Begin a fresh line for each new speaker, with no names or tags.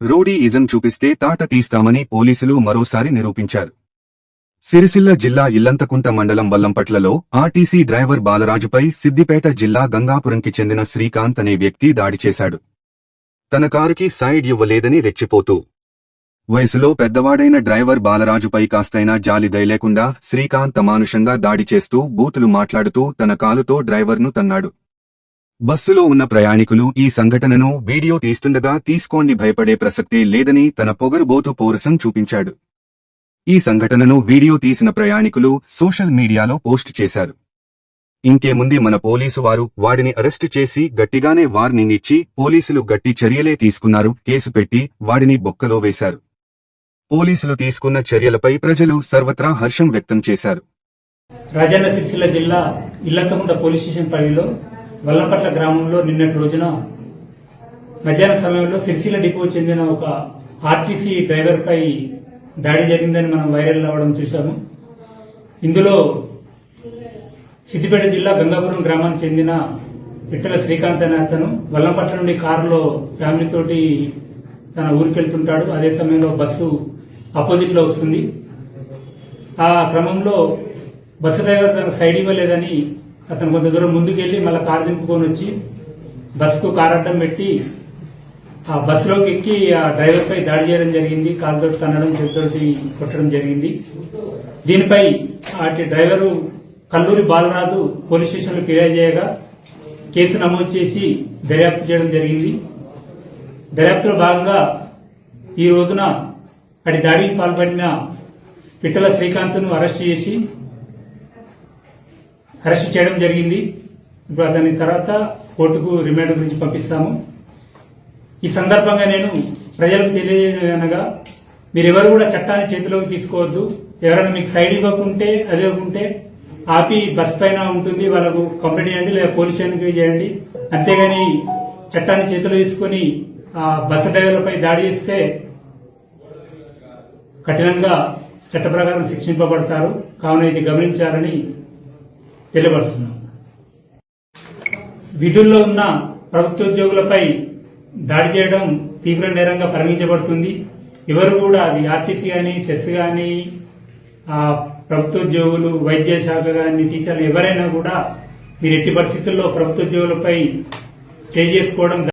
రోడీయిజం చూపిస్తే తాట తీస్తామని పోలీసులు మరోసారి నిరూపించారు. సిరిసిల్ల జిల్లా ఇల్లంతకుంట మండలం వల్లంపట్లలో ఆర్టీసీ డ్రైవర్ బాలరాజుపై సిద్దిపేట జిల్లా గంగాపురంకి చెందిన శ్రీకాంత్ అనే వ్యక్తి దాడి చేశాడు. తన కారుకి సైడ్ ఇవ్వలేదని రెచ్చిపోతూ. వయసులో పెద్దవాడైన డ్రైవర్ బాలరాజుపై కాస్తైనా జాలి దయలేకుండా శ్రీకాంత్ అమానుషంగా దాడి చేస్తూ బూతులు మాట్లాడుతూ తన కాలుతో డ్రైవర్ను తన్నాడు. బస్సులో ఉన్న ప్రయాణికులు ఈ సంఘటనను వీడియో తీస్తుండగా తీసుకోండి భయపడే ప్రసక్తే లేదని తన పొగరుబోతు పౌరసం చూపించాడు. ఈ సంఘటనను వీడియో తీసిన ప్రయాణికులు సోషల్ మీడియాలో పోస్ట్ చేశారు. ఇంకేముంది మన పోలీసు వారు వాడిని అరెస్టు చేసి గట్టిగానే వార్నింగ్ ఇచ్చి పోలీసులు గట్టి చర్యలే తీసుకున్నారు కేసు పెట్టి వాడిని బొక్కలో వేశారు. పోలీసులు తీసుకున్న చర్యలపై ప్రజలు సర్వత్రా హర్షం వ్యక్తం చేశారు.
రాజన్న సిరిసిల్ల జిల్లా ఇల్లంతకుంట పోలీస్ స్టేషన్ పరిధిలో వల్లంపట్ల గ్రామంలో నిన్నటి రోజున మధ్యాహ్నం సమయంలో సిరిసిల్ల డిపో చెందిన ఒక ఆర్టీసీ డ్రైవర్ పై దాడి జరిగిందని మనం వైరల్ అవ్వడం చూశాము. ఇందులో సిద్దిపేట జిల్లా గంగాపురం గ్రామానికి చెందిన పిట్టల శ్రీకాంత్ అనే అతను వల్లంపట్ల నుండి కారులో ఫ్యామిలీతోటి తన ఊరికి వెళ్తుంటాడు అదే సమయంలో బస్సు అపోజిట్లో వస్తుంది. ఆ క్రమంలో బస్సు డ్రైవర్ తనకు సైడ్ ఇవ్వలేదని అతను కొంత దూరం ముందుకెళ్ళి మళ్ళీ కారు దింపుకొని వచ్చి బస్సుకు కారు అడ్డం పెట్టి ఆ బస్సులోకి ఎక్కి ఆ డ్రైవర్పై దాడి చేయడం జరిగింది. కాలుతో తన్నడం చేతితోటి కొట్టడం జరిగింది. దీనిపై అటు డ్రైవరు కల్లూరి బాలరాజు పోలీస్ స్టేషన్లో ఫిర్యాదు చేయగా కేసు నమోదు చేసి దర్యాప్తు చేయడం జరిగింది. దర్యాప్తులో భాగంగా ఈ రోజున అటు దాడికి పాల్పడిన పిట్టల శ్రీకాంత్ను అరెస్ట్ చేసి అరెస్ట్ చేయడం జరిగింది. ఇప్పుడు దాని తర్వాత కోర్టుకు రిమాండ్ గురించి పంపిస్తాము. ఈ సందర్భంగా నేను ప్రజలకు తెలియజేయనగా మీరెవరు కూడా చట్టాన్ని చేతిలోకి తీసుకోవద్దు. ఎవరైనా మీకు సైడ్ ఇవ్వకుంటే అది ఇవ్వకుంటే ఆపి బస్ పైన ఉంటుంది. వాళ్ళకు కంప్లైంట్ చేయండి లేదా పోలీస్ స్టేషన్కి చేయండి. అంతేగాని చట్టాన్ని చేతిలో తీసుకొని ఆ బస్సు డ్రైవర్లపై దాడి చేస్తే కఠినంగా చట్ట ప్రకారం శిక్షింపబడతారు. కావున ఇది గమనించాలని తెలియపరుస్తున్నాం. విధుల్లో ఉన్న ప్రభుత్వ ఉద్యోగులపై దాడి చేయడం తీవ్ర నేరంగా పరిగణించబడుతుంది. ఎవరు కూడా అది ఆర్టీసీ కానీ సెస్ కానీ ప్రభుత్వ ఉద్యోగులు వైద్య శాఖ కానీ టీచర్లు ఎవరైనా కూడా మీరు ఎట్టి పరిస్థితుల్లో ప్రభుత్వ ఉద్యోగులపై చేసుకోవడం